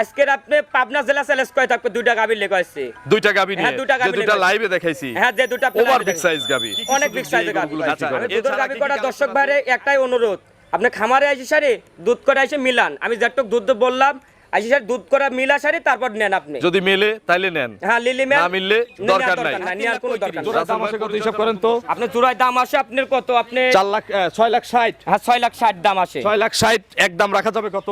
আজকের আপনি পাবনা জেলা সেলেস কয় থাকবে? দুইটা আসছে দুইটা গাবি নিয়ে? হ্যাঁ, দুইটা গাভী দুইটা লাইভে দেখাইছি। হ্যাঁ যে আপনি ওভার বিগ সাইজ গাবি অনেক বিগ সাইজের গাভী। আচ্ছা, আমি এছাড়া দুধের গাভী কি কি করা কালেকশন দর্শক ভাইরে একটাই অনুরোধ। আপনি খামারে আসি সারি দুধ এসে মিলান। আমি যেটুক দুধ বললাম আসি সারি দুধ করা মিলা সারি তারপর নেন আপনি। যদি মেলে তাইলে নেন। হ্যাঁ লিলি না মিললে দরকার নাই। নেওয়ার কোনো দরকার নাই। দাম আছে কত হিসাব করেন তো। আপনি চূড়ায় দাম আসে আপনার কত? আপনি চার লাখ আহ, ছয় লাখ ষাট। হ্যাঁ ছয় লাখ ষাট দাম আসে। ছয় লাখ ষাট একদম রাখা যাবে কত?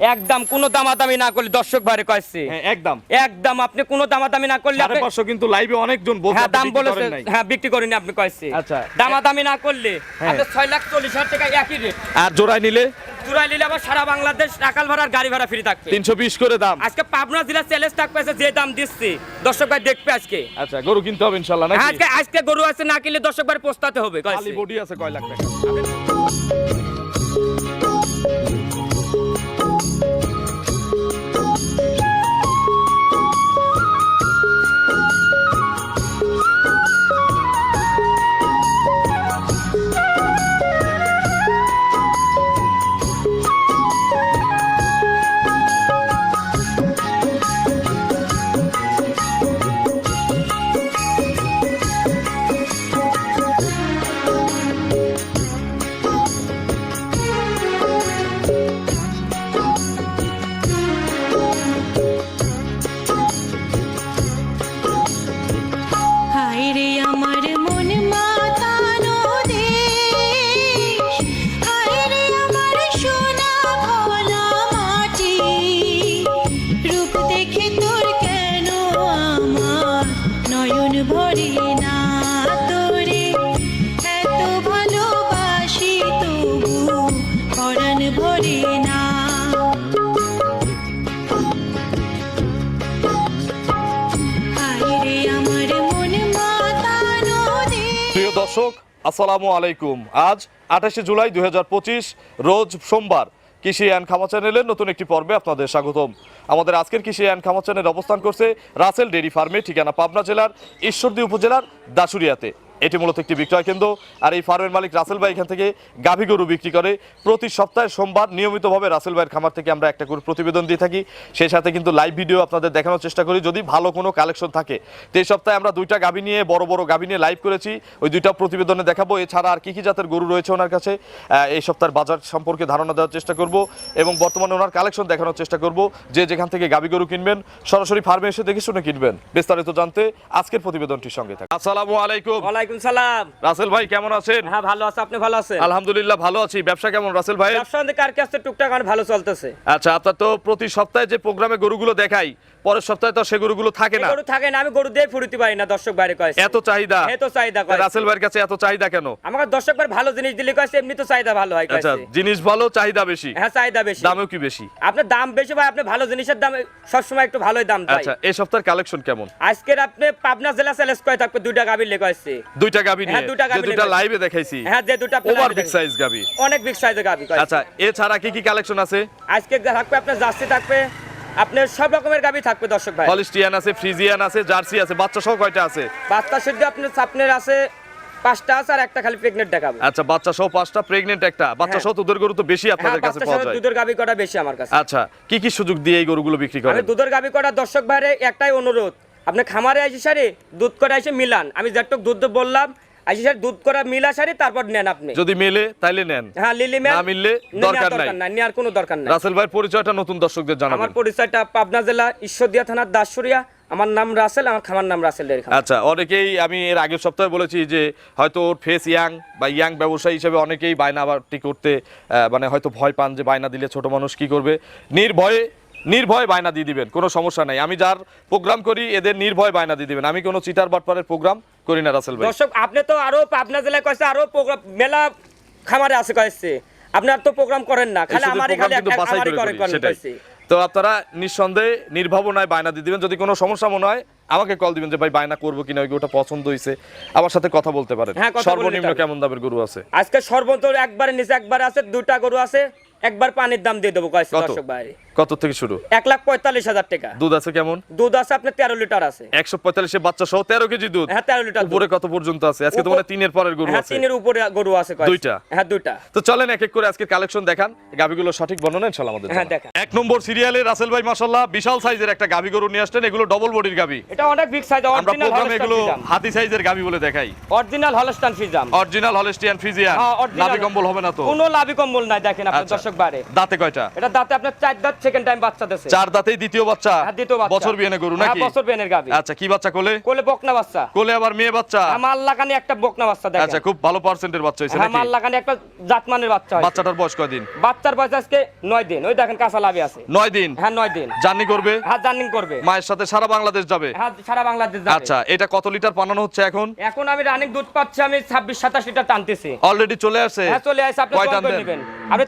একদম কোনো দামাদামি না করলে দর্শক ভাইরে কয়েছে হ্যাঁ একদম। একদম আপনি কোনো দামাদামি না করলে আপনি পাঁচশো কিন্তু লাইভে অনেকজন বলছে হ্যাঁ দাম বলেছে। হ্যাঁ বিক্রি করিনি আপনি কয়েছে আচ্ছা। দামাদামি না করলে হ্যাঁ। আপনি ছয় লাখ চল্লিশ হাজার টাকা একই রেট আর জোড়ায় নিলে? চুরাই নিলে আবার সারা বাংলাদেশ টাকাল ভাড়ার গাড়ি ভাড়া ফ্রি থাকবে। তিনশো বিশ করে দাম। আজকে পাবনা জেলা চ্যালেঞ্জ থাকবে যে দাম দিচ্ছি। দর্শক ভাই দেখবে আজকে। আচ্ছা গরু কিনতে হবে ইনশাল্লাহ নাকি? আজকে আজকে গরু আছে না কিনলে দর্শক ভাই পোস্তাতে হবে কয়েছে। খালি বডি আছে কয় লাখ টাকা? আসসালামু আলাইকুম। আজ আঠাশে জুলাই দু হাজার পঁচিশ, রোজ সোমবার কৃষি অ্যান্ড খামা চ্যানেলের নতুন একটি পর্বে আপনাদের স্বাগতম। আমাদের আজকের কৃষি অ্যান্ড খামা চ্যানেল অবস্থান করছে রাসেল ডেরি ফার্মে, ঠিকানা পাবনা জেলার ঈশ্বরদী উপজেলার দাসুরিয়াতে এটি মূলত একটি বিক্রয় কেন্দ্র। আর এই ফার্মের মালিক রাসেল ভাই এখান থেকে গাভী গরু বিক্রি করে। প্রতি সপ্তাহে সোমবার নিয়মিতভাবে রাসেল ভাইয়ের খামার থেকে আমরা একটা করে প্রতিবেদন দিয়ে থাকি। সেই সাথে কিন্তু লাইভ ভিডিও আপনাদের দেখানোর চেষ্টা করি। যদি ভালো কোনো কালেকশন থাকে তো এই সপ্তাহে আমরা দুইটা গাভী নিয়ে বড় বড় গাভী নিয়ে লাইভ করেছি। ওই দুইটা প্রতিবেদনে দেখাবো। এছাড়া আর কী কী জাতের গরু রয়েছে ওনার কাছে এই সপ্তাহের বাজার সম্পর্কে ধারণা দেওয়ার চেষ্টা করব এবং বর্তমানে ওনার কালেকশন দেখানোর চেষ্টা করব। যে যেখান থেকে গাভী গরু কিনবেন সরাসরি ফার্মে এসে দেখে শুনে কিনবেন। বিস্তারিত জানতে আজকের প্রতিবেদনটির সঙ্গে থাকে আসসালামু আলাইকুম। ওয়ালাইকুম সালাম। রাসেল ভাই কেমন আছেন? হ্যাঁ ভালো আছে। আপনি ভালো আছেন? আলহামদুলিল্লাহ ভালো আছি। ব্যবসা কেমন রাসেল ভাই? ব্যবসা কার কাছে টুকটাক আমার ভালো চলতেছে। আচ্ছা আপনার তো প্রতি সপ্তাহে যে প্রোগ্রামে গরুগুলো দেখাই পরের সপ্তাহে তো সে গরুগুলো থাকে না। গরু থাকে না আমি গরু দিয়ে ফুরিতে পারি না দর্শক বাইরে এত চাহিদা? এত চাহিদা রাসেল ভাইয়ের কাছে এত চাহিদা কেন? আমাকে দর্শক বার ভালো জিনিস দিলে কয়েছে এমনি তো চাহিদা ভালো হয় আচ্ছা জিনিস ভালো চাহিদা বেশি? হ্যাঁ চাহিদা বেশি। দামও কি বেশি? আপনার দাম বেশি ভাই আপনি ভালো জিনিসের দাম সবসময় একটু ভালোই দাম আচ্ছা এই সপ্তাহের কালেকশন কেমন? আজকের আপনি পাবনা জেলা চ্যালেঞ্জ কয় থাকবে? দুইটা গাভী লেগে আসছে দুইটা গাবি হ্যাঁ, নিয়ে। দুইটা দুইটা লাইভে দেখাইছি। হ্যাঁ যে দুটা ওভার বিগ সাইজ গাবি। অনেক বিগ সাইজের কয়েছে। আচ্ছা এছাড়া কি কি কালেকশন আছে? আজকে থাকবে আপনার জার্সি থাকবে আপনার সব রকমের গাভী থাকবে দর্শক ভাই। হলিস্টিয়ান আছে ফ্রিজিয়ান আছে জার্সি আছে বাচ্চা সহ কয়টা আছে? বাচ্চা শুদ্ধ আপনার সাপনের আছে পাঁচটা আছে আর একটা খালি প্রেগনেন্ট দেখাবো। আচ্ছা বাচ্চা সহ পাঁচটা প্রেগনেন্ট একটা। বাচ্চা হ্যাঁ। সহ দুধের গরু তো বেশি হ্যাঁ আপনাদের কাছে পাওয়া যায়। দুধের গাভী কটা বেশি আমার কাছে। আচ্ছা কি কি সুযোগ দিয়ে এই গরুগুলো বিক্রি করেন? দুধের গাভী কটা দর্শক ভাইরে একটাই অনুরোধ আপনি খামারে আসি সারি দুধ করে এসে মিলান। আমি যেটুক দুধ বললাম আসি সারি দুধ করা মিলা সারি তারপর নেন আপনি। যদি মেলে তাইলে নেন। হ্যাঁ লিলি ম্যাম না মিললে দরকার নাই। নেওয়ার কোনো দরকার নাই। রাসেল ভাইয়ের পরিচয়টা নতুন দর্শকদের আমার পরিচয়টা পাবনা জেলা ঈশ্বরদিয়া থানার দাসুরিয়া। আমার নাম রাসেল আমার খামার নাম রাসেল। আচ্ছা অনেকেই আমি এর আগের সপ্তাহে বলেছি যে হয়তো ওর ফেস ইয়াং বা ইয়াং ব্যবসায়ী হিসেবে অনেকেই বায়না বাড়তি করতে মানে হয়তো ভয় পান যে বায়না দিলে ছোট মানুষ কি করবে। নির্ভয়ে নির্ভয় বায়না দিয়ে দিবেন কোনো সমস্যা নাই। আমি যার প্রোগ্রাম করি এদের নির্ভয় বায়না দিয়ে দিবেন। আমি কোনো চিটার বাটপারের প্রোগ্রাম করি না রাসেল ভাই। দর্শক আপনি তো আরও পাবনা জেলায় কয়েছে আরও প্রোগ্রাম মেলা খামারে আছে কয়েছে। আপনি আর তো প্রোগ্রাম করেন না খালি আমারই খালি আমারই করে করেন তো আপনারা নিঃসন্দেহে নির্ভাবনায় বায়না দিয়ে দিবেন। যদি কোনো সমস্যা মনে হয় আমাকে কল দিবেন যে ভাই বায়না করব কিনা? ওই ওটা পছন্দ হয়েছে আমার সাথে কথা বলতে পারেন। হ্যাঁ, সর্বনিম্ন কেমন দামের গরু আছে? আজকে সর্বত একবারে নিচে একবার আছে দুটা গরু আছে একবার পানির দাম দিয়ে দেবো কয়েছে? দর্শক বাইরে কত থেকে শুরু? এক লাখ পঁয়তাল্লিশ হাজার টাকা। দুধ আছে কেমন? দুধ আছে আপনার তেরো লিটার আছে। একশো পঁয়তাল্লিশে বাচ্চা সহ তেরো কেজি দুধ। হ্যাঁ তেরো লিটার উপরে কত পর্যন্ত আছে? আজকে তো উপর- মানে তিনের পরের গরু হ্যাঁ আছে। তিনের উপরে গরু আছে দুইটা? হ্যাঁ দুইটা। তো চলেন এক এক করে আজকে কালেকশন দেখান। গাবিগুলো সঠিক বর্ণনা ইনশাআল্লাহ আমাদের হ্যাঁ। দেখান। এক নম্বর সিরিয়ালে রাসেল ভাই মাশাআল্লাহ বিশাল সাইজের একটা গাবি গরু নিয়ে আসলেন এগুলো ডবল বডির গাবি এটা অনেক বিগ সাইজ আমরা প্রোগ্রামে এগুলো হাতি সাইজের গাবি বলে দেখাই। Original Holstein Friesian original Holstein হ্যাঁ, original। কম্বল হবে না তো? কোনো লাভি কম্বল নাই দেখেন আপনার আচ্ছা। দর্শক বারে দাঁতে কয়টা? এটা দাঁতে আপনার চার দাঁত সেকেন্ড টাইম বাচ্চা চার দাঁতেই দ্বিতীয় বাচ্চা। হ্যাঁ, দ্বিতীয় বাচ্চা। বছর বিয়ে গরু হ্যাঁ, নাকি? বছর গাবি আচ্ছা কি বাচ্চা কোলে? কোলে বকনা বাচ্চা। কোলে আবার মেয়ে বাচ্চা? আমার লাগানি একটা বকনা বাচ্চা দেখেন আচ্ছা খুব ভালো পার্সেন্টের বাচ্চা হ্যাঁ নাকি? লাগানি একটা জাতমানের বাচ্চা হয় বাচ্চাটার বয়স কয়দিন? বাচ্চার বয়স আজকে নয় দিন। ওই দেখেন কাঁচা লাভি আছে। নয় দিন? হ্যাঁ নয় দিন। জার্নি করবে? হ্যাঁ জার্নিং করবে। মায়ের সাথে সারা বাংলাদেশ যাবে? হ্যাঁ সারা বাংলাদেশ যাবে। আচ্ছা এটা কত লিটার পানানো হচ্ছে এখন? এখন আমি রানিং দুধ পাচ্ছি আমি ছাব্বিশ সাতাশ লিটার টানতেছি। অলরেডি চলে আসে? হ্যাঁ চলে আসে আপনি নেবেন।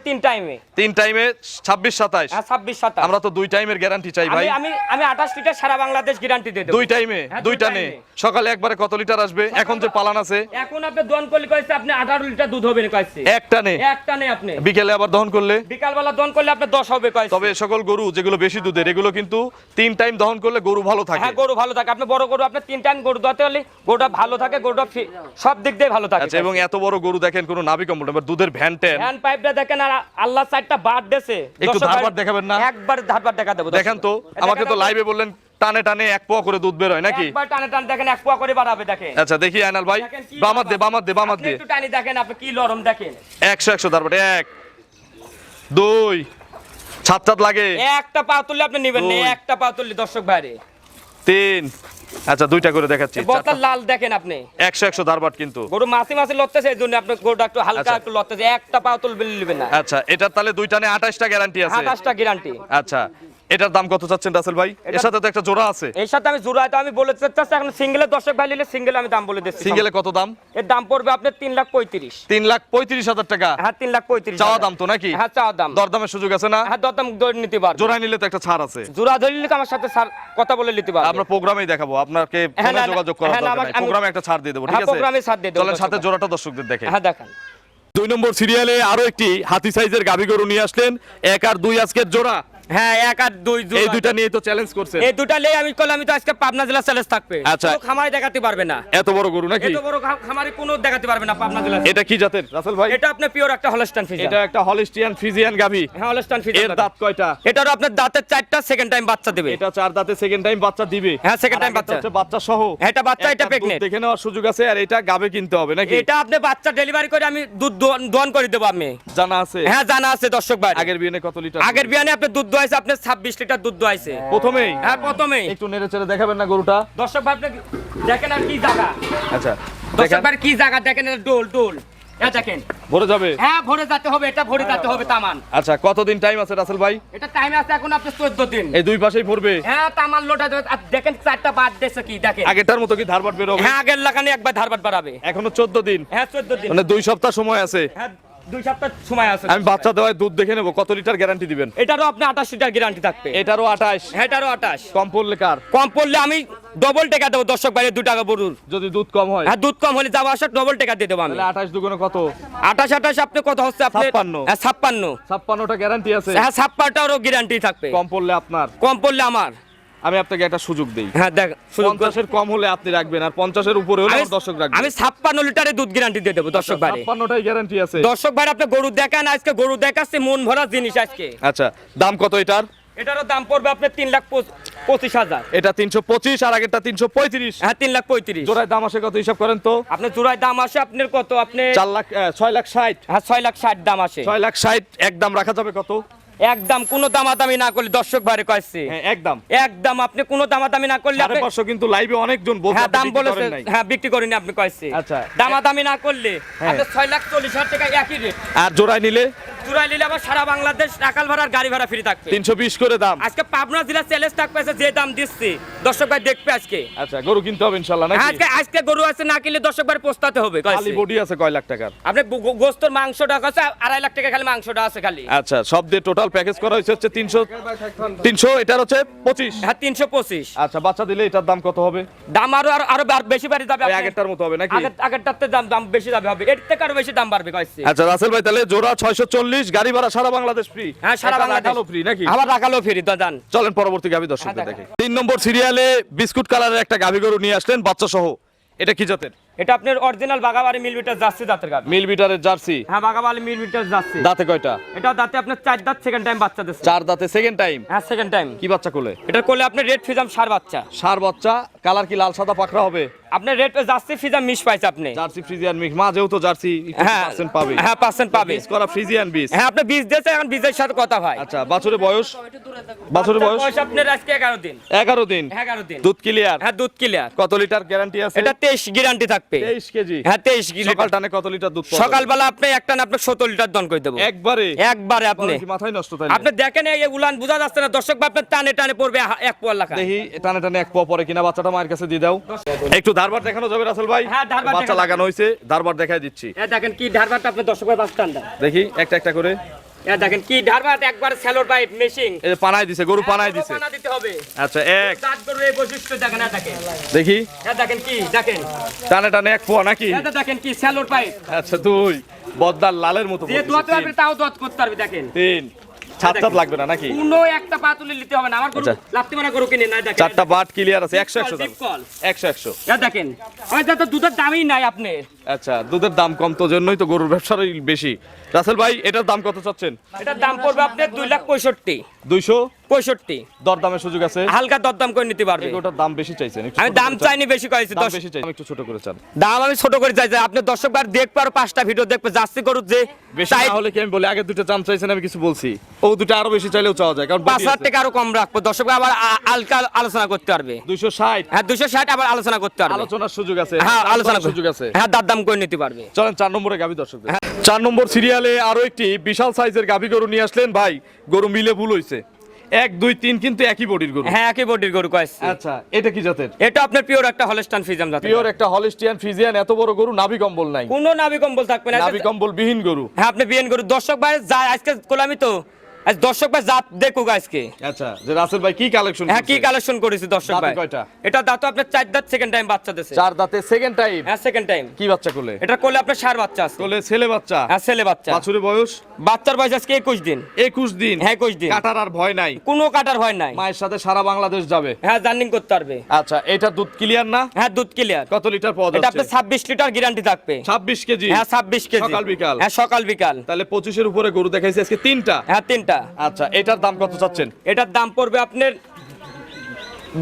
তিন টাইমে তিন টাইমে ছাব্বিশ সাতাইশ হ্যাঁ ছাব্বিশ সাতাশ। আমরা তো দুই টাইমের গ্যারান্টি চাই ভাই। আমি আমি আঠাশ লিটার সারা বাংলাদেশ গ্যারান্টি দিয়ে দেবো। দুই টাইমে হ্যাঁ, দুই দুই টানে। টাইমে। সকালে একবারে কত লিটার আসবে? এখন যে পালান আছে। এখন আপনি দন করলে কয়েছে আপনি আঠারো লিটার দুধ হবে কয়েছে এক টানে। একটা নেই আপনি। বিকেলে আবার দহন করলে? বিকালবেলা দন করলে আপনি দশ হবে কয়েছে তবে সকল গরু যেগুলো বেশি দুধের এগুলো কিন্তু তিন টাইম দহন করলে গরু ভালো থাকে। হ্যাঁ গরু ভালো থাকে। আপনি বড় গরু আপনি তিন টাইম গরু দতে হলে গরুটা ভালো থাকে গরুটা সব দিক দিয়ে ভালো থাকে। আচ্ছা এবং এত বড় গরু দেখেন কোনো নাভি কম্বল দুধের ভ্যান ট্যান। হ্যান্ড পাইপটা দেখেন আর আল্লাহ সাইডটা বার দেছে একটু ধারবার দেখাবেন না? একবার ধারবার দেখা দেবো দেখেন তো আমাকে তো লাইভে বললেন টানে টানে এক পোয়া করে দুধ বের হয় নাকি? একবার টানে টানে দেখেন এক পোয়া করে বাড়াবে দেখেন। আচ্ছা দেখি আয়নাল ভাই। বামাত দে বামাত দে বামাত দে। একটু টানি দেখেন আপনি কি লরম দেখেন। একশো একশো তারপরে এক দুই ছাত ছাত লাগে। একটা পা তুললে আপনি নেবেন না একটা পা তুললে দর্শক ভাইরে। তিন আচ্ছা দুইটা করে দেখাচ্ছি। বোতল লাল দেখেন আপনি। একশো একশো দারবাট কিন্তু। গরু মাসি মাসি লড়তেছে এই জন্য আপনি গরুটা একটু হালকা আচ্ছা। একটু লড়তেছে। একটা পাও তুলবেন নেবেন না। আচ্ছা এটা তাহলে দুইটা দুইটানে আঠাশটা গ্যারান্টি আছে। আঠাশটা গ্যারান্টি আচ্ছা এটার দাম কত চাচ্ছেন রাসেল ভাই? এর সাথে তো একটা জোড়া আছে। এর সাথে আমি জোড়ায় তো আমি বলে চাচ্ছি এখন সিঙ্গেলের দর্শক ভাই নিলে সিঙ্গেল আমি দাম বলে দিচ্ছি। সিঙ্গেলে কত দাম? এর দাম পড়বে আপনার তিন লাখ পঁয়ত্রিশ। তিন লাখ পঁয়ত্রিশ হাজার টাকা। হ্যাঁ তিন লাখ পঁয়ত্রিশ চাওয়া। দাম তো নাকি? হ্যাঁ চাওয়া দাম। দরদামের সুযোগ আছে না? হ্যাঁ দরদাম দর নিতে পারবে। জোড়ায় নিলে তো একটা ছাড় আছে। জোড়া ধরলে তো আমার সাথে স্যার কথা বলে নিতে পারবে। আমরা প্রোগ্রামেই দেখাবো। আপনাকে হ্যাঁ, ফোনে যোগাযোগ করার হ্যাঁ, দরকার প্রোগ্রামে একটা ছাড় দিয়ে দেবো ঠিক হ্যাঁ, আছে? প্রোগ্রামে ছাড় দিয়ে দেবো। চলেন সাথে। জোড়াটা দর্শকদের দেখে। হ্যাঁ দেখান। দুই নম্বর সিরিয়ালে আরও একটি হাতি সাইজের গাভী গরু নিয়ে আসলেন। এক আর দুই আজকের জোড়া। হ্যাঁ এক আর দুই এই। দুইটা নিয়ে তো চ্যালেঞ্জ করছেন। এই দুটা লে আমি আমি তো আজকে পাবনা জেলা চ্যালেঞ্জ থাকবে। আচ্ছা। খামারে দেখাতে পারবে না। এত বড় গরু নাকি? এত বড় খা- খামারে কোনো দেখাতে পারবে না পাবনা জেলা এটা কি জাতের? রাসেল ভাই? এটা আপনার পিওর একটা হলস্টাইন এটা একটা ফিজিয়ান গাভী। হ্যাঁ হলস্টাইন এর দাঁত কয়টা? আপনার দাঁতের চারটা সেকেন্ড টাইম বাচ্চা দেবে। এটা চার দাঁতে সেকেন্ড টাইম বাচ্চা দিবে। হ্যাঁ, time আগেরটা বাচ্চা। হচ্ছে বাচ্চা সহ। এটা বাচ্চা, এটা pregnant। দেখে নেওয়ার সুযোগ আছে আর এটা গাবে কিনতে হবে নাকি? এটা আপনি বাচ্চা ডেলিভারি করে আমি দুধ দোয়ান করে দেবো আমি জানা আছে। হ্যাঁ জানা আছে দর্শক ভাই। আগের বিয়ে কত লিটার আগের বিয়ানে আপনার দুধ দোয়াইছে আপনার ছাব্বিশ লিটার দুধ দোয়াইছে প্রথমেই? হ্যাঁ প্রথমেই। একটু নেড়ে চেড়ে দেখাবেন না গরুটা? দর্শক ভাই আপনি দেখেন আর কি জায়গা। আচ্ছা দর্শক ভাই কি জায়গা দেখেন এটা ডোল ডোল। হ্যাঁ দেখেন। ভরে যাবে? হ্যাঁ ভরে যেতে হবে এটা ভরে যেতে হবে তামান। আচ্ছা কতদিন টাইম আছে রাসেল ভাই? এটা টাইম আছে এখন আপনার চোদ্দ দিন। এই দুই পাশেই পড়বে হ্যাঁ তামান লোটা আর দেখেন চারটা বাদ কি দেখেন। আগেরটার মতো কি ধারবাট বের হবে হ্যাঁ আগের লাগানে একবার ধারবাট বাড়াবে। এখনও চোদ্দ দিন। হ্যাঁ চোদ্দ দিন। মানে দুই সপ্তাহ সময় আছে। হ্যাঁ। দুই সপ্তাহ সময় আছে। আমি বাচ্চা দেওয়ায় দুধ দেখে নেব কত লিটার গ্যারান্টি দিবেন? এটারও আপনি আঠাশ লিটার গ্যারান্টি থাকবে। এটারও আঠাশ। হ্যাঁ এটারও আঠাশ। কম পড়লে কার? কম পড়লে আমি ডবল টাকা দেবো দর্শক বাইরে দু টাকা বড়ুর যদি দুধ কম হয়? হ্যাঁ দুধ কম হলে যাব আসা ডবল টাকা দিয়ে দেবো আমি। তাহলে আঠাশ দুগুণে কত? আঠাশ আঠাশ আপনি কত হচ্ছে আপনি? ছাপ্পান্ন। হ্যাঁ ছাপ্পান্ন। ছাপ্পান্নটা গ্যারান্টি আছে? হ্যাঁ ছাপ্পান্নটারও গ্যারান্টি থাকবে। কম পড়লে আপনার? কম পড়লে আমার। আমি আপনাকে একটা সুযোগ দেই। হ্যাঁ দেখ পঞ্চাশের কম হলে আপনি রাখবেন আর পঞ্চাশের উপরে হলে দর্শক রাখবেন আমি ছাপ্পান্ন লিটারের দুধ গ্যারান্টি দিয়ে দেবো দর্শক ভাই। ছাপ্পান্নটাই গ্যারান্টি আছে। দর্শক ভাই আপনি গরু দেখান আজকে গরু দেখাচ্ছে মন ভরা জিনিস আজকে। আচ্ছা দাম কত এটার? এটারও দাম পড়বে আপনার তিন লাখ পঁচ- পঁচিশ হাজার। এটা তিনশো পঁচিশ আর আগেরটা তিনশো পঁয়ত্রিশ। হ্যাঁ তিন লাখ পঁয়ত্রিশ। জোড়ায় দাম আসে কত হিসাব করেন তো? আপনার জোড়ায় দাম আসে আপনার কত আপনি চার লাখ ছয় লাখ ষাট। হ্যাঁ ছয় লাখ ষাট দাম আসে। ছয় লাখ ষাট এক দাম রাখা যাবে কত? একদম কোনো দামাদামি না করলে দর্শক ভাইরে কয়েছে। হ্যাঁ একদম। একদম আপনি কোনো দামাদামি না করলে দর্শক আপনি- পাঁচশো কিন্তু লাইভে অনেকজন বলছে হ্যাঁ দাম বলেছে হ্যাঁ বিক্রি করেনি আপনি কয়েছে। আচ্ছা। দামাদামি না করলে হ্যাঁ। আপনি ছয় লাখ চল্লিশ হাজার টাকা একই রেট আর জোড়ায় নিলে? চুরাই নিলে আবার সারা বাংলাদেশ টাকাল ভাড়ার গাড়ি ভাড়া ফ্রি থাকবে। তিনশো বিশ করে দাম। আজকে পাবনা জেলা চ্যালেঞ্জ থাকবে যে দাম দিচ্ছে দর্শক ভাই দেখবে আজকে। আচ্ছা গরু কিনতে হবে ইনশাল্লাহ আজকে আজকে গরু আছে না কিনলে দর্শক ভাই পোস্তাতে হবে খালি বডি আছে কয় লাখ টাকার? আপনি গোস্তর মাংসটা আছে আড়াই লাখ টাকা খালি মাংসটা আছে খালি। আচ্ছা সব দিয়ে টোটাল প্যাকেজ করা হয়েছে হচ্ছে তিনশো তিনশো এটার হচ্ছে পঁচিশ। হ্যাঁ তিনশো পঁচিশ। আচ্ছা বাচ্চা দিলে এটার দাম কত হবে? দাম আরও আরও আরও বেশি বাড়ি যাবে আগেরটার মতো হবে নাকি? আগের আগেরটাতে দাম দাম বেশি যাবে হবে। এর থেকে আরও বেশি দাম বাড়বে কয়েছে আচ্ছা রাসেল ভাই তাহলে জোড়া ছয়শো চল্লিশ গাড়ি ভাড়া সারা বাংলাদেশ ফ্রি হ্যাঁ সারা বাংলাদেশ। ফ্রি নাকি? আবার রাখালো ফ্রি দাদান চলেন পরবর্তী গাভী দর্শকদের হ্যাঁ, দেখে। তিন নম্বর সিরিয়ালে বিস্কুট কালারের একটা গাভী গরু নিয়ে আসলেন বাচ্চা সহ। এটা কি জাতের? এটা আপনার অরিজিনাল বাগাবাড়ি মিলমিটার যাচ্ছে দাঁতের গাড়ি মিল বিটারের জার্সি? হ্যাঁ বাগাবাড়ি মিলমিটার যাচ্ছে দাঁতে কয়টা? এটা দাঁতে আপনার চার দাঁত সেকেন্ড টাইম বাচ্চা দিচ্ছে চার দাঁতে সেকেন্ড টাইম হ্যাঁ সেকেন্ড টাইম কি বাচ্চা কোলে? এটা করলে আপনার রেড ফিজাম সার বাচ্চা। সার বাচ্চা কালার কি লাল সাদা পাকড়া হবে? আপনার রেড যাচ্ছে ফিজাম মিস পাইছে আপনি। জার্সি ফ্রিজিয়ান মিক্স মা যেহেতু জার্সি হ্যাঁ পার্সেন্ট পাবে। হ্যাঁ পার্সেন্ট পাবে। বীজ করা ফ্রিজিয়ান বীজ হ্যাঁ আপনি বীজ দিয়েছে এখন বীজের সাথে কথা ভাই আচ্ছা বাছুরের বয়স? বাছুরের বয়স? বয়স আপনার আজকে এগারো দিন। এগারো দিন। এগারো দিন। দুধ ক্লিয়ার হ্যাঁ দুধ ক্লিয়ার কত লিটার গ্যারান্টি আছে? এটা তেইশ গ্যারান্টি থাকবে তেইশ কেজি। হ্যাঁ সকাল টানে কত লিটার দুধ সকালবেলা আপনি একটা না লিটার দন করে দেবো? একবারে? একবারে আপনি। মাথায় নষ্ট তাই আপনি দেখেন এই উলান বোঝা যাচ্ছে না দর্শক টানে টানে পড়বে এক লেখা। দেখি টানে টানে এক পাও পরে কিনা বাচ্চাটা মায়ের কাছে দিয়ে দাও। একটু ধারবার দেখানো যাবে রাসেল ভাই? হ্যাঁ, ধারবার বাচ্চা লাগানো হয়েছে ধারবার দেখাই দিচ্ছি। দেখেন কি ধারবারটা আপনার দর্শক ভাই বাস টান্ডা দেখি একটা একটা করে। দেখেন কি একবার স্যালোর পাইপ মেশিং এই পানায় দিছে গরু পানায় দিছে। পানা দিতে হবে। আচ্ছা এক। দাঁত এই বৈশিষ্ট্য দেখেন না দেখেন। দেখি। হ্যাঁ দেখেন কি দেখেন। টানে টানে এক পোয়া নাকি? এটা দেখেন কি স্যালোর পাইপ। আচ্ছা দুই। বদ্দার লালের মতো। দোয়াতে তিন, তাও দোয়াত করতে পারবে দেখেন। তিন। ছাদ ছাদ লাগবে না নাকি? কোনো একটা পা তুলে নিতে হবে না আমার গরু লাগতে গরু কিনে না দেখেন। চারটা বাট ক্লিয়ার আছে একশো একশো দাম। ডিপ কল একশো একশো। দেখেন আমার তো দুধের দামই নাই আপনি। আচ্ছা দুধের দাম কম তো জন্যই তো গরুর ব্যবসারই বেশি। রাসেল ভাই এটার দাম কত চাচ্ছেন? এটার দাম পড়বে আপনার দুই লাখ পঁয়ষট্টি। দুইশো? পঁয়ষট্টি। দরদামের সুযোগ আছে। হালকা দরদাম করে নিতে পারবে। দাম বেশি চাইছেন আমি দাম চাইনি বেশি কয়েছি দাম দশ বেশি চাই একটু ছোট করে চান। দাম আমি ছোট করে চাইছি আপনি দর্শক বার দেখবে আর পাঁচটা ভিডিও দেখবে গরুর যে বেশি না হলে কি আমি বলি আগে দুটো চাম চাইছেন আমি কিছু বলছি। ও দুটো আরও বেশি চাইলেও চাওয়া যায় কারণ পাঁচ হাজার টাকা আরও কম রাখব। দর্শক ভাই আবার হালকা আলোচনা করতে পারবে। দুইশো ষাট। হ্যাঁ দুশো ষাট আবার আলোচনা করতে পারবে। আলোচনার সুযোগ আছে হ্যাঁ আলোচনার সুযোগ আছে। হ্যাঁ দাম দাম করে নিতে পারবে। চলেন চার নম্বরে গাভী দর্শক চার নম্বর সিরিয়ালে আরও একটি বিশাল সাইজের গাভী গরু নিয়ে আসলেন। ভাই গরু মিলে ভুল হইছে। এক দুই তিন কিন্তু একই বডির গরু। হ্যাঁ একই বডির গরু কয়েছে। আচ্ছা এটা কি জাতের? এটা আপনার পিওর একটা হলস্টান ফিজিয়ান জাতের। পিওর একটা হলিস্টিয়ান ফিজিয়ান এত বড় গরু নাভি কম্বল নাই। কোনো নাবি কম্বল থাকবে না। নাভি কম্বল বিহীন গরু। হ্যাঁ আপনি বিহীন গরু। দর্শক ভাই যা আজকে কোলামি তো। আজ দর্শক ভাই জাত দেখুক আজকে। আচ্ছা যে রাসেল ভাই কি কালেকশন হ্যাঁ কি কালেকশন করেছি দর্শক ভাই? কয়টা? এটা দাঁত আপনার চার দাঁত সেকেন্ড টাইম বাচ্চা দিছে। চার দাঁতে সেকেন্ড টাইম হ্যাঁ সেকেন্ড টাইম কি বাচ্চা কোলে? এটা করলে আপনার সার বাচ্চা আছে। কোলে ছেলে বাচ্চা? হ্যাঁ ছেলে বাচ্চা। বাছুরের বয়স? বাচ্চার বয়স আজকে একুশ দিন। একুশ দিন? হ্যাঁ একুশ দিন। কাটার আর ভয় নাই? কোনো কাটার ভয় নাই। মায়ের সাথে সারা বাংলাদেশ যাবে? হ্যাঁ জার্নিং করতে পারবে। আচ্ছা এটা দুধ ক্লিয়ার না? হ্যাঁ দুধ ক্লিয়ার কত লিটার পাওয়া এটা আপনার ছাব্বিশ লিটার গ্যারান্টি থাকবে। ছাব্বিশ কেজি? হ্যাঁ ছাব্বিশ কেজি। সকাল বিকাল। হ্যাঁ সকাল বিকাল। তাহলে পঁচিশের উপরে গরু দেখাইছে আজকে তিনটা। হ্যাঁ তিনটা। আচ্ছা এটার দাম কত চাচ্ছেন? এটার দাম পড়বে আপনার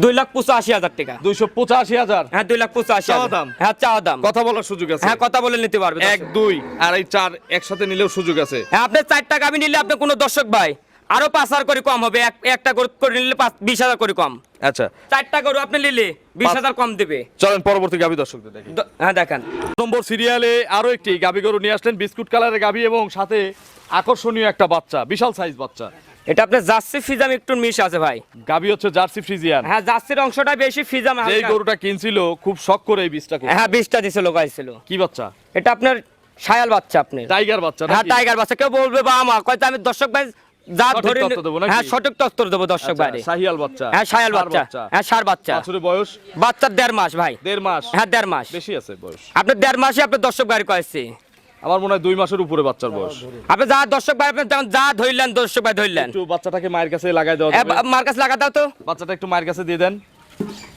দুই লাখ পঁচাশি হাজার টাকা। দুইশো পঁচাশি হাজার? হ্যাঁ দুই লাখ পঁচাশি দাম? হ্যাঁ দাম। কথা বলার সুযোগ আছে। হ্যাঁ কথা বলে নিতে পারবে এক দুই আর এই চার একসাথে নিলেও সুযোগ আছে। হ্যাঁ চার টাকা আমি নিলে আপনি কোনো দর্শক ভাই আরও পাঁচ হাজার করে কম হবে। একটা করে নিলে বিশ হাজার করে কম। আচ্ছা। চারটা গরু আপনি নিলে বিশ হাজার কম দেবে। চলেন পরবর্তী গাভী দর্শকদের দেখি। হ্যাঁ দেখান। নম্বর সিরিয়ালে আরও একটি গাভী গরু নিয়ে আসলেন। বিস্কুট কালারের গাভী এবং সাথে আকর্ষণীয় একটা বাচ্চা বিশাল সাইজ বাচ্চা। এটা আপনার জার্সি ফিজাম একটু মিশ আছে ভাই। গাভী হচ্ছে জার্সি ফ্রিজিয়ান হ্যাঁ জার্সির অংশটা বেশি ফিজাম হালকা। গরুটা কিনছিল খুব শখ করে এই বীজটা হ্যাঁ দিছিল গাইছিল। কি বাচ্চা? এটা আপনার সায়াল বাচ্চা আপনার। টাইগার বাচ্চা হ্যাঁ টাইগার বাচ্চা। কেউ বলবে বা আমা কয়তো আমি দর্শক ভাই যা ধরে? হ্যাঁ সঠিক তথ্য দেবো দর্শক আচ্ছা, ভাই। শাহিয়াল বাচ্চা। হ্যাঁ বাচ্চা। হ্যাঁ সার বাচ্চা। বাছুরের বয়স? বাচ্চার দেড় মাস ভাই। দেড় মাস? হ্যাঁ দেড় মাস। বেশি আছে বয়স। আপনার দেড় মাসে আপনার দর্শক ভাই কয়েছে আমার মনে হয় দুই মাসের উপরে বাচ্চার বয়স। আপনি যা দর্শক ভাই আপনি যেমন যা ধরলেন দর্শক ভাই ধরলেন। একটু বাচ্চাটাকে মায়ের কাছে লাগাই বা- মার কাছে লাগা দাও তো। বাচ্চাটা একটু মায়ের কাছে দিয়ে দেন।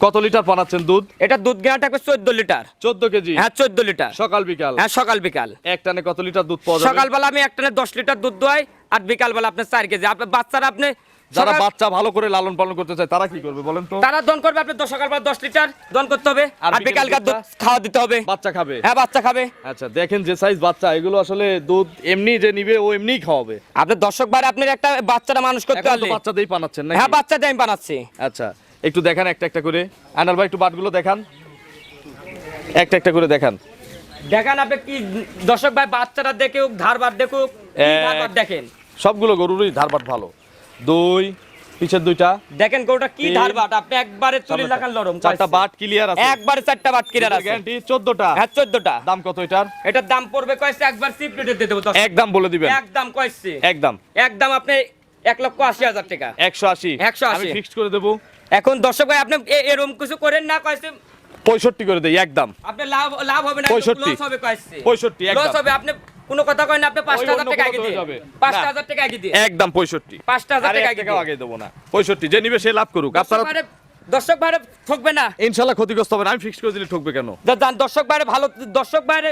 কত লিটার বানাচ্ছেন দুধ? এটা দুধ গেনা থাকবে চোদ্দ লিটার। চোদ্দ কেজি? হ্যাঁ চোদ্দ লিটার। সকাল বিকাল? হ্যাঁ সকাল বিকাল। এক টানে কত লিটার দুধ পাওয়া যাবে? সকালবেলা আমি একটানে দশ লিটার দুধ দোয়াই আর বিকালবেলা আপনার চার কেজি। আপনার বাচ্চারা আপনি যারা বাচ্চা ভালো করে লালন পালন করতে চায় তারা কি করবে বলেন তো? তারা দন করবে আপনি দশ সকালবেলা দশ লিটার দন করতে হবে। আর বিকালকার দুধ খাওয়া দিতে হবে। বাচ্চা খাবে। হ্যাঁ বাচ্চা খাবে। আচ্ছা দেখেন যে সাইজ বাচ্চা এগুলো আসলে দুধ এমনি যে নিবে ও এমনিই খাওয়াবে। আপনি দর্শক ভাই আপনার একটা বাচ্চারা মানুষ করতে পারলে। বাচ্চাদেরই পানাচ্ছেন হ্যাঁ বাচ্চা দিয়ে আমি বানাচ্ছি আচ্ছা একটু দেখান একটা একটা করে। আনাল ভাই একটু বাটগুলো দেখান। একটা একটা করে দেখান। দেখান আপনি কি দর্শক ভাই বাচ্চারা দেখুক ধারবার দেখুক। ধারবার দেখেন? সবগুলো গরুরই ধারবাট ভালো। দুই পিছের দুইটা। দেখেন গরুটা কি ধার বাট আপনি একবারে সামনেটা। লাগান লরম চারটা বাট ক্লিয়ার আছে। একবারে চারটা বাট কিরার আছে। গ্যারান্টি 14টা হ্যাঁ চোদ্দটা। দাম কত এটার? এটার দাম পড়বে কয়েছে একবার সিপ রেটে দিয়ে দেবো দশ। একদম বলে দিবেন। একদম কয়েছে একদম। একদম আপনি এক লক্ষ আশি হাজার টাকা। 180 180 আমি ফিক্সড করে দেব। এখন দর্শক ভাই আপনি এরকম কিছু করেন না কয়েছে 65 করে দেই একদম। আপনি লাভ লাভ হবে না 65 লস হবে কয়েছে 65 একদম। লস হবে আপনি কোনো কথা না আপনি পাঁচটা হাজার অন্য টাকা আগে দিয়ে। যাবে। পাঁচটা না। হাজার টাকা আগে দিয়ে। একদম 65 পাঁচটা হাজার আরে টাকা এক আগে দিয়ে। আগে দেবো না। 65 যে নিবে সে লাভ করুক। আপনারা দর্শক ভাইরে- বাইরে ঠকবে না। ইনশাআল্লাহ ক্ষতিগ্রস্ত হবে না। আমি ফিক্স করে দিলে ঠকবে কেন? দর্শক বাইরে ভালো দর্শক বাইরে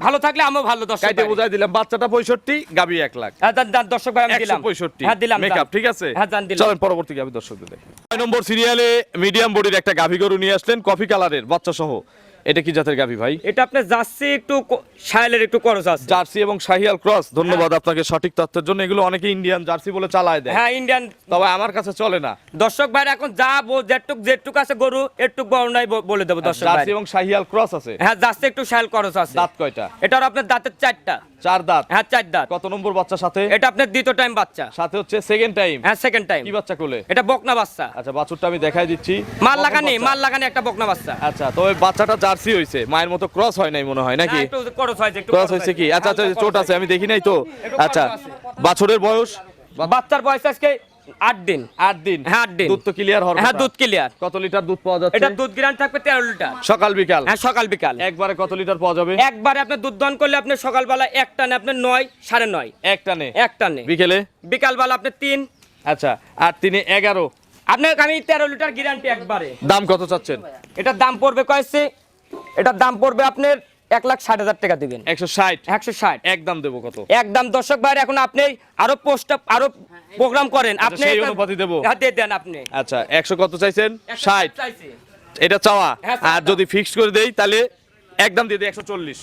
ভালো থাকলে আমিও ভালো দর্শক কাইতে বুঝাই দিলাম। বাচ্চাটা 65 গাবি 1 লাখ। হ্যাঁ, যান, দর্শক ভাই আমি দিলাম। 165 হ্যাঁ দিলাম মেকআপ ঠিক আছে? হ্যাঁ যান দিলাম। চলেন পরবর্তী গাবি দর্শকদের দেখি। ছয় নম্বর সিরিয়ালে মিডিয়াম বডির একটা গাভি গরু নিয়ে আসলেন কফি কালারের বাচ্চা সহ এটা কি জাতের গাভি ভাই? এটা আপনি জার্সি একটু ক- একটু ক্রস আছে। জার্সি এবং শাহিয়াল ক্রস ধন্যবাদ আপনাকে সঠিক তথ্যের জন্য। এগুলো অনেকে ইন্ডিয়ান জার্সি বলে চালায় দেয়। হ্যাঁ ইন্ডিয়ান তবে আমার কাছে চলে না। দর্শক ভাই এখন যা বল যেটুক যেটুক আছে গরু একটুক বর্ণায় নাই বলে দেবো দর্শক জার্সি এবং শাহিয়াল ক্রস আছে। হ্যাঁ যাচ্ছে একটু শাহিয়াল ক্রস আছে। দাঁত কয়টা? এটার আপনার দাঁতের চারটা। চার দাঁত। হ্যাঁ চার দাঁত। কত নম্বর বাচ্চা সাথে? এটা আপনার দ্বিতীয় টাইম বাচ্চা। সাথে হচ্ছে সেকেন্ড টাইম হ্যাঁ সেকেন্ড টাইম কি বাচ্চা কোলে? এটা বকনা বাচ্চা। আচ্ছা বাছুরটা আমি দেখাই দিচ্ছি। মাল লাগানি? মাল লাগানি একটা বকনা বাচ্চা। আচ্ছা তো ওই বাচ্চাটা জার্সি হইছে। মায়ের মতো ক্রস হয় নাই মনে হয় নাকি? একটু খরচ হয়েছে একটু ক্রস হয়েছে কি? আচ্ছা আচ্ছা চোট আছে আমি দেখি নাই তো। আচ্ছা বাছুরের বয়স? বাচ্চার বয়স আজকে আট দিন। আট দিন। হ্যাঁ, আট দিন। দুধ তো ক্লিয়ার হওয়ার হ্যাঁ দুধ ক্লিয়ার কত লিটার দুধ পাওয়া যাচ্ছে? এটা দুধ গ্রান থাকবে তেরো লিটার সকাল বিকাল? হ্যাঁ সকাল বিকাল। একবারে কত লিটার পাওয়া যাবে? একবারে আপনি দুধ দহন করলে আপনি সকালবেলা এক টানে আপনি নয় সাড়ে নয়। এক টানে? এক টানে। বিকেলে? বিকালবেলা আপনি তিন। আচ্ছা আর তিনি এগারো? আপনার আমি তেরো লিটার গ্যারান্টি একবারে। দাম কত চাচ্ছেন? এটার দাম পড়বে কয়েছে এটার দাম পড়বে আপনার এক লাখ ষাট হাজার টাকা দিবেন। একশো ষাট? একশো ষাট। একদম দেবো কত? একদম দর্শক ভাই এখন আপনি আরও পোস্ট আরও প্রোগ্রাম করেন। আপনি সেই অনুপাতে দেবো? হ্যাঁ, দেন আপনি। আচ্ছা একশো কত চাইছেন? ষাট। এটা চাওয়া? হ্যাঁ, আর যদি ফিক্সড করে দেই তাহলে একদম দিয়ে দিই একশো চল্লিশ।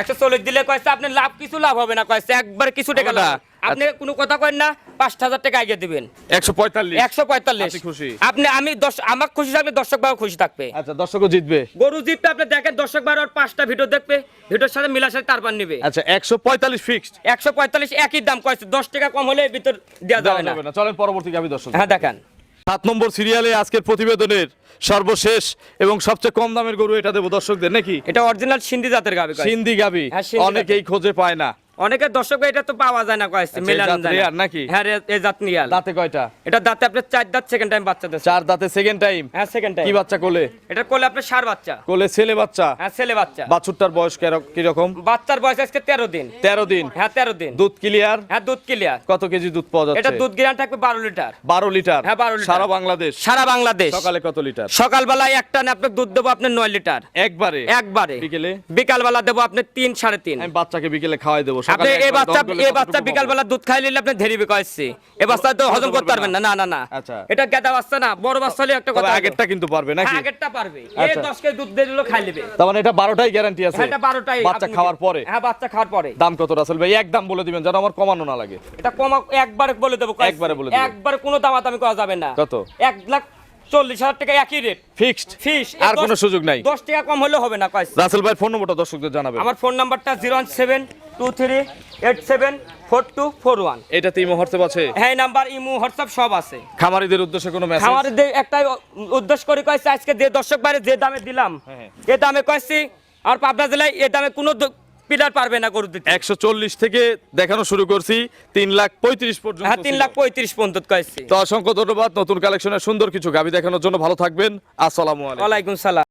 একশো চল্লিশ দিলে কয়েছে আপনার লাভ কিছু লাভ হবে না কয়েছে একবার কিছু টাকা লাভ আপনি কোনো কথা করেন না পাঁচ হাজার টাকা আগে দিবেন। একশো পঁয়তাল্লিশ। একশো পঁয়তাল্লিশ। খুশি? আপনি আমি দশ আমার খুশি থাকলে দর্শক বাবু খুশি থাকবে। আচ্ছা দর্শকও জিতবে। গরু জিতবে আপনি দেখেন দর্শক বারো পাঁচটা ভিডিও দেখবে ভিডিওর সাথে মিলার সাথে তারপর নিবে। আচ্ছা একশো পঁয়তাল্লিশ ফিক্সড একশো পঁয়তাল্লিশ একই দাম কয়েছে দশ টাকা কম হলে ভিতর দেওয়া যাবে না। চলেন পরবর্তী গাবি দর্শক। হ্যাঁ দেখেন। সাত নম্বর সিরিয়ালে আজকের প্রতিবেদনের সর্বশেষ এবং সবচেয়ে কম দামের গরু এটা দেবো দর্শকদের নাকি? এটা অরিজিনাল সিন্ধি জাতের গাবি। সিন্ধি গাবি। হ্যাঁ, অনেকেই খোঁজে পায় না। অনেকের দর্শক এটা তো পাওয়া যায় না কয়েছে মেলানো যায় না। নাকি? হ্যাঁ এই জাত নিয়াল দাঁতে কয়টা? এটা দাঁতে আপনার চার দাঁত সেকেন্ড টাইম বাচ্চা দিচ্ছে। চার দাঁতে সেকেন্ড টাইম হ্যাঁ সেকেন্ড টাইম কি বাচ্চা কোলে? এটা করলে আপনার সার বাচ্চা। কোলে ছেলে বাচ্চা? হ্যাঁ ছেলে বাচ্চা। বাছুরটার বয়স কেরক- কীরকম? বাচ্চার বয়স আজকে তেরো দিন। তেরো দিন? হ্যাঁ তেরো দিন। দুধ ক্লিয়ার হ্যাঁ দুধ ক্লিয়ার কত কেজি দুধ পাওয়া যাচ্ছে? এটা দুধ গিরান থাকবে বারো লিটার। বারো লিটার? হ্যাঁ, 12 লিটার। সারা বাংলাদেশ? সারা বাংলাদেশ। সকালে কত লিটার? সকালবেলায় এক টানে আপনার দুধ দেবো আপনার নয় লিটার। একবারে? একবারে। বিকেলে? বিকালবেলা দেবো আপনার তিন সাড়ে তিন। আমি বাচ্চাকে বিকেলে খাওয়াই দেবো আপনি এই বাচ্চা এই বাচ্চা বিকালবেলা দুধ খাই নিলে আপনি ধেরি বিকাইছে এই বাচ্চা তো হজম করতে পারবেন না না না না। আচ্ছা। এটা গেদা বাচ্চা না বড় বাচ্চা হলে একটা কথা আগেরটা কিন্তু পারবে নাকি? হ্যাঁ, আগেরটা পারবে। এই আচ্ছা। দশ কেজি দুধ দিলেও খাই নেবে। তার মানে এটা বারোটাই গ্যারান্টি আছে। এটা বারোটাই বাচ্চা খাওয়ার পরে। হ্যাঁ বাচ্চা খাওয়ার পরে। দাম কত রাসেল ভাই? এক দাম বলে দিবেন যেন আমার কমানো না লাগে। এটা কমা একবারে বলে দেবো। একবারে বলে দিবেন। একবারে কোনো দামাদামি করা যাবে না। কত? এক লাখ চল্লিশ হাজার টাকা একই রেট ফিক্সড ফিস আর কোনো সুযোগ নাই। দশ টাকা কম হলেও হবে না কয়েছে রাসেল ভাই ফোন নম্বরটা দর্শকদের জানাবেন। আমার ফোন নাম্বারটা zero seven two three eight seven four two four one. এটাতে ইমো হোয়াটসঅ্যাপ আছে? হ্যাঁ নাম্বার ইমো হোয়াটসঅ্যাপ সব আছে। খামারিদের উদ্দেশ্যে কোনো মেসেজ যে- একটাই উদ্দেশ্য করে কয়েছে আজকে যে দর্শক বাইরে যে দামে দিলাম হ্যাঁ। এ দামে কয়েছি আর পাবনা জেলায় এ দামে কোনো পিলার পারবে না গরু দিতে। একশো চল্লিশ থেকে দেখানো শুরু করছি তিন লাখ পঁয়ত্রিশ পর্যন্ত হ্যাঁ তিন লাখ পঁয়ত্রিশ পর্যন্ত কয়েছি। তো অসংখ্য ধন্যবাদ নতুন কালেকশনের সুন্দর কিছু গাবি দেখানোর জন্য ভালো থাকবেন। আসসালামু আলাইকুম। সালাম।